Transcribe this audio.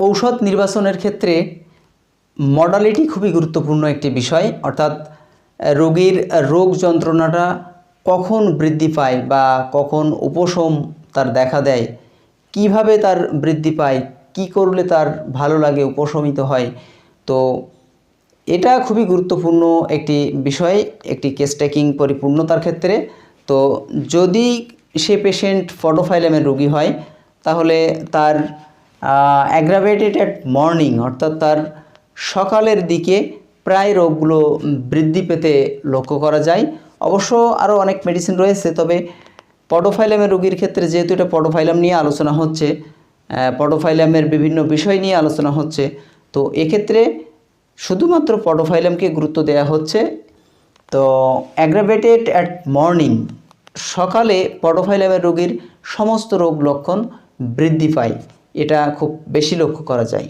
ঔষধ নির্বাচনের ক্ষেত্রে মডালিটি খুবই গুরুত্বপূর্ণ একটি বিষয়, অর্থাৎ রোগীর রোগ যন্ত্রণাটা কখন বৃদ্ধি পায় বা কখন উপশম তার দেখা দেয়, কীভাবে তার বৃদ্ধি পায়, কি করলে তার ভালো লাগে, উপশমিত হয়, তো এটা খুবই গুরুত্বপূর্ণ একটি বিষয়, একটি কেস টেকিং পরিপূর্ণতার ক্ষেত্রে। তো যদি সে পেশেন্ট ফটোফাইলামের রোগী হয়, তাহলে তার অ্যাগ্রাভেটেড অ্যাট মর্নিং অর্থাৎ তার সকালের দিকে প্রায় রোগগুলো বৃদ্ধি পেতে লক্ষ্য করা যায়। অবশ্য আরও অনেক মেডিসিন রয়েছে, তবে পটোফাইলামের রোগীর ক্ষেত্রে যেহেতু এটা পটোফাইলাম নিয়ে আলোচনা হচ্ছে পটোফাইলামের বিভিন্ন বিষয় নিয়ে আলোচনা হচ্ছে, তো এক্ষেত্রে শুধুমাত্র পটোফাইলামকে গুরুত্ব দেওয়া হচ্ছে। তো অ্যাগ্রাভেটেড অ্যাট মর্নিং সকালে পটোফাইলামের রোগীর সমস্ত রোগ লক্ষণ বৃদ্ধি পায়। এটা খুব বেশি লক্ষ্য করা যায়।